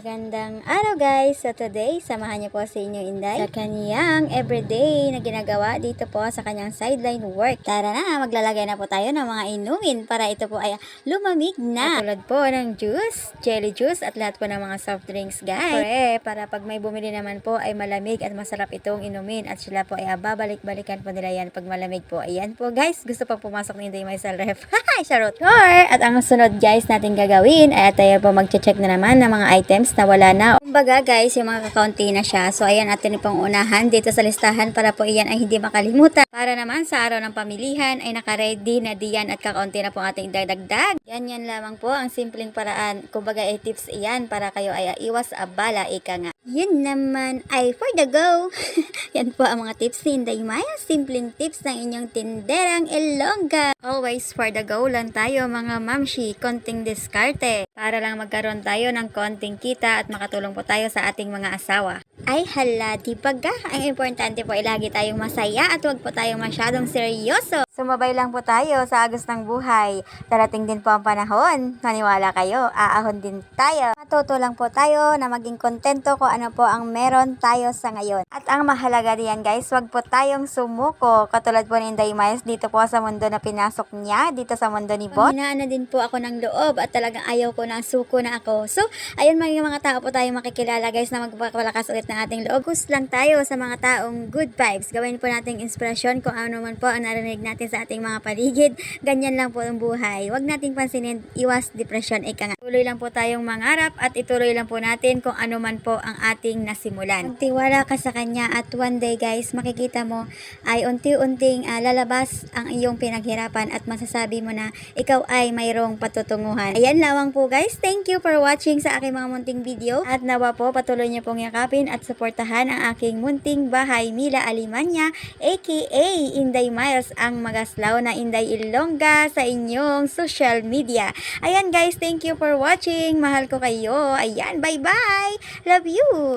Magandang araw guys! So today, samahan niyo po si inyo Inday sa kaniyang everyday na ginagawa dito po sa kanyang sideline work. Tara na, maglalagay na po tayo ng mga inumin para ito po ay lumamig na. Tulad po ng juice, jelly juice at lahat po ng mga soft drinks guys. Pre, para pag may bumili naman po ay malamig at masarap itong inumin at sila po ay babalik-balikan po nila yan pag malamig po. Ayan po guys, gusto pang pumasok ni Inday may sa ref. Charot! Or, at ang sunod guys natin gagawin ay tayo po mag-check na naman ng mga items na wala na. Kumbaga guys, yung mga kakaunti na siya. So ayan atin pong unahan dito sa listahan para po iyan ay hindi makalimutan. Para naman sa araw ng pamilihan ay naka-ready na diyan at kakaunti na po ating dagdag. Yan yan lamang po ang simpleng paraan. Kumbaga ay tips iyan para kayo ay iwas abala ika nga. Yun naman ay for the go. yan po ang mga tips ni Inday Maya. Simpleng tips ng inyong tinderang Ilongga. Always for the go lang tayo mga mamshi. Konting diskarte. Para lang magkaroon tayo ng konting kita at makatulong po tayo sa ating mga asawa. Ay hala, di ba ga? Ang importante po ay lagi tayong masaya at huwag po tayong masyadong seryoso. Sumabay lang po tayo sa agos ng buhay. Darating din po ang panahon. Naniwala kayo, aahon din tayo. Matuto lang po tayo na maging kontento kung ano po ang meron tayo sa ngayon. At ang mahalaga diyan guys, huwag po tayong sumuko. Katulad po ni Inday Miles dito po sa mundo na pinasok niya, dito sa mundo ni Bon. Hinaan na din po ako ng loob at talagang ayaw ko na suko na ako. So, ayun mga mga tao po tayong makikilala guys na magpapalakas ulit ng ating loob. Focus lang tayo sa mga taong good vibes. Gawin po nating inspirasyon kung ano man po ang narinig natin sa ating mga paligid. Ganyan lang po ang buhay. Huwag nating pansinin, iwas depression, ika nga. Tuloy lang po tayong mangarap at ituloy lang po natin kung ano man po ang ating nasimulan. Tiwala ka sa kanya at one day guys, makikita mo ay unti-unting ah, lalabas ang iyong pinaghirapan at masasabi mo na ikaw ay mayroong patutunguhan. Ayan lamang po guys. Thank you for watching sa aking mga munting video. At nawa po patuloy niyo pong yakapin at suportahan ang aking munting bahay Mila Alimanya aka Inday Miles ang magaslaw na Inday Ilongga sa inyong social media. Ayan guys, thank you for watching. Mahal ko kayo. Ayan, bye-bye. Love you.